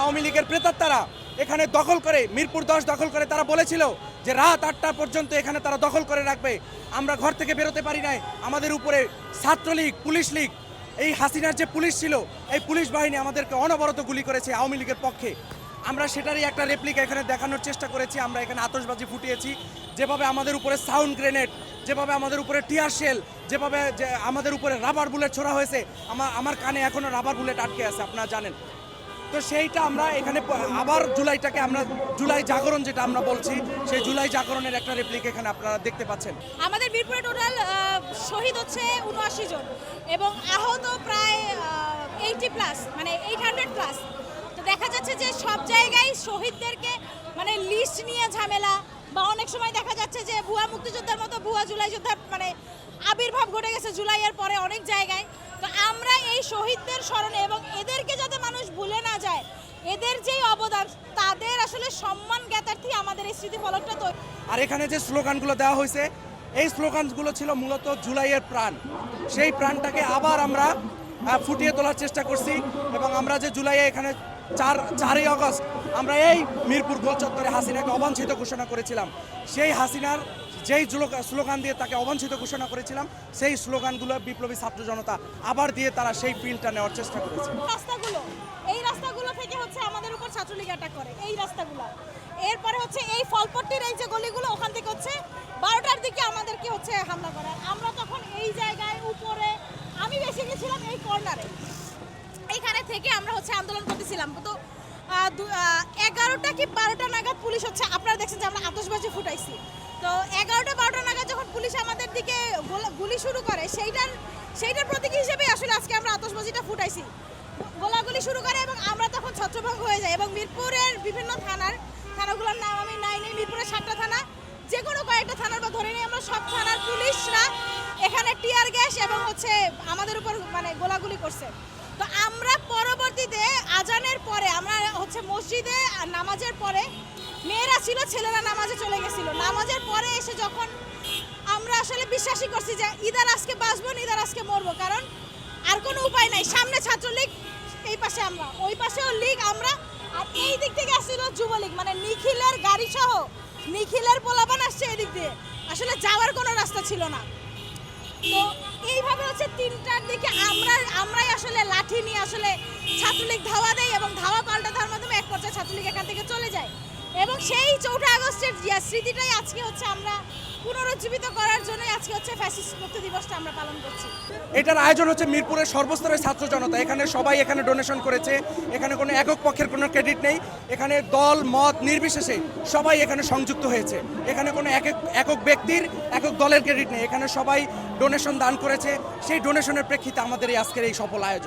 আওয়ামী লীগের প্রেতাত্মারা এখানে দখল করে, মিরপুর দশ দখল করে, তারা বলেছিল যে রাত আটটা পর্যন্ত এখানে তারা দখল করে রাখবে। আমরা ঘর থেকে বেরোতে পারি নাই। আমাদের উপরে ছাত্রলীগ, পুলিশ লীগ, এই হাসিনার যে পুলিশ ছিল, এই পুলিশ বাহিনী আমাদেরকে অনবরত গুলি করেছে আওয়ামী লীগের পক্ষে। আমরা সেটারই একটা রেপ্লিকা এখানে দেখানোর চেষ্টা করেছি। আমরা এখানে আতশবাজি ফুটিয়েছি। যেভাবে আমাদের উপরে সাউন্ড গ্রেনেড যেভাবে আমাদের উপরে টিয়ার শেল যেভাবে যে আমাদের উপরে রাবার বুলেট ছোড়া হয়েছে আমার আমার কানে এখনও রাবার বুলেট আটকে আছে, আপনারা জানেন। তো সেইটা আমরা এখানে আবার জুলাইটাকে আমরা, জুলাই জাগরণ যেটা আমরা বলছি, সেই জুলাই জাগরণের একটা রেপ্লিক এখানে আপনারা দেখতে পাচ্ছেন। আমাদের মিরপুরে টোটাল শহীদ হচ্ছে উনআশি জন এবং আহত প্রায় এইটি প্লাস মানে এইট হান্ড্রেড প্লাস তো দেখা যাচ্ছে যে সব জায়গায় শহীদদেরকে মানে লিস্ট নিয়ে ঝামেলা বা অনেক সময় দেখা যাচ্ছে যে ভুয়া মুক্তিযোদ্ধার মতো ভুয়া জুলাই যোদ্ধার মানে আবির্ভাব ঘটে গেছে জুলাইয়ের পরে অনেক জায়গায়। তো আমরা এই শহীদদের স্মরণে এবং এদেরকে যাতে মানুষ ভুলে না যায়, এদের যেই অবদান, তাদের আসলে সম্মান জ্ঞাতার্থী আমাদের এই স্মৃতিফলকটা তৈরি আর এখানে যে স্লোগানগুলো দেওয়া হয়েছে, এই স্লোগানগুলো ছিল মূলত জুলাইয়ের প্রাণ। সেই প্রাণটাকে আবার আমরা ফুটিয়ে তোলার চেষ্টা করছি এবং আমরা যে জুলাইয়ে এখানে চার, চারই অগস্ট আমরা এই মিরপুর গোল চত্বরে হাসিনাকে অবাঞ্ছিত ঘোষণা করেছিলাম। সেই হাসিনার যেই স্লোগান দিয়ে তাকে অবাঞ্ছিত ঘোষণা করেছিলাম, সেই স্লোগানগুলো বিপ্লবী ছাত্র জনতা আবার দিয়ে তারা সেই ফিল্ডটা নেওয়ার চেষ্টা করেছে। রাস্তাগুলো, এই রাস্তাগুলো থেকে হচ্ছে আমাদের উপর ছাত্রলীগ অ্যাটাক করে, এই রাস্তাগুলো। এরপরে হচ্ছে এই ফলপট্টির এই যে গলিগুলো, ওখান থেকে হচ্ছে বারোটার দিকে আমাদেরকে হচ্ছে হামলা করে। আমরা তখন এই জায়গায় উপরে, আমি বেশি গেছিলাম এই কর্নারে এইখানে থেকে আমরা হচ্ছে আন্দোলন করতেছিলাম তো এগারোটা কি বারোটা নাগাদ পুলিশ হচ্ছে, আপনারা দেখছেন যে আমরা আতশবাজি ফুটাইছি। তো, এগারোটা বারোটা নাগাদ যখন পুলিশ আমাদের দিকে গুলি শুরু করে, সেইটার সেইটার প্রতীক হিসেবে আসলে আজকে আমরা আতশবাজিটা ফুটাইছি। গোলাগুলি শুরু করে এবং আমরা তখন ছত্রভঙ্গ হয়ে যাই এবং মিরপুরের বিভিন্ন থানার, থানাগুলোর নাম আমি নাই, নেই, মিরপুরের সাতটা থানা যে কোনো কয়েকটা থানার বা ধরে নিই, আমরা সব থানার পুলিশরা এখানে টিয়ার গ্যাস এবং হচ্ছে আমাদের উপর মানে গোলাগুলি করছে। তো আমরা পরবর্তীতে আজানের পরে, আমরা হচ্ছে মসজিদে নামাজের পরে, মেয়েরা ছিল, ছেলেরা নামাজে চলে গেছিল। নামাজের পরে এসে যখন আমরা আসলে বিশ্বাসই করছি যে ঈদার আজকে বাঁচবো না ঈদার আজকে মরবো। কারণ আর কোনো উপায় নাই। সামনে ছাত্রলীগ, এই পাশে আমরা। ওই পাশেও লীগ, আমরা। আর এই দিক থেকে আসছিল যুবলীগ। মানে নিখিলের গাড়ি সহ নিখিলের পোলাপান আসছে এদিক দিয়ে। আসলে যাওয়ার কোনো রাস্তা ছিল না। তো এইভাবে হচ্ছে তিনটার দিকে আমরা, আমরাই আসলে লাঠি নিয়ে আসলে ছাত্রলীগ ধাওয়া দেয় এবং ধাওয়া পাল্টা দেওয়ার মাধ্যমে এক পর্যায়ে ছাত্রলীগ এখান থেকে চলে যায়। এবং সেই চৌঠা আগস্টের স্মৃতিটাই আজকে হচ্ছে আমরা পুনরুজ্জীবিত করার জন্য আজকে হচ্ছে ফ্যাসিস্ট মুক্তি দিবসটা আমরা পালন করছি। এটার আয়োজন হচ্ছে মিরপুরের সর্বস্তরের ছাত্র জনতা। এখানে সবাই এখানে ডোনেশন করেছে। এখানে কোনো একক পক্ষের কোনো ক্রেডিট নেই। এখানে দল, মত নির্বিশেষে সবাই এখানে সংযুক্ত হয়েছে। এখানে কোনো একক একক ব্যক্তির, একক দলের ক্রেডিট নেই। এখানে সবাই ডোনেশন দান করেছে। সেই ডোনেশনের প্রেক্ষিতে আমাদের এই আজকের এই সফল আয়োজন।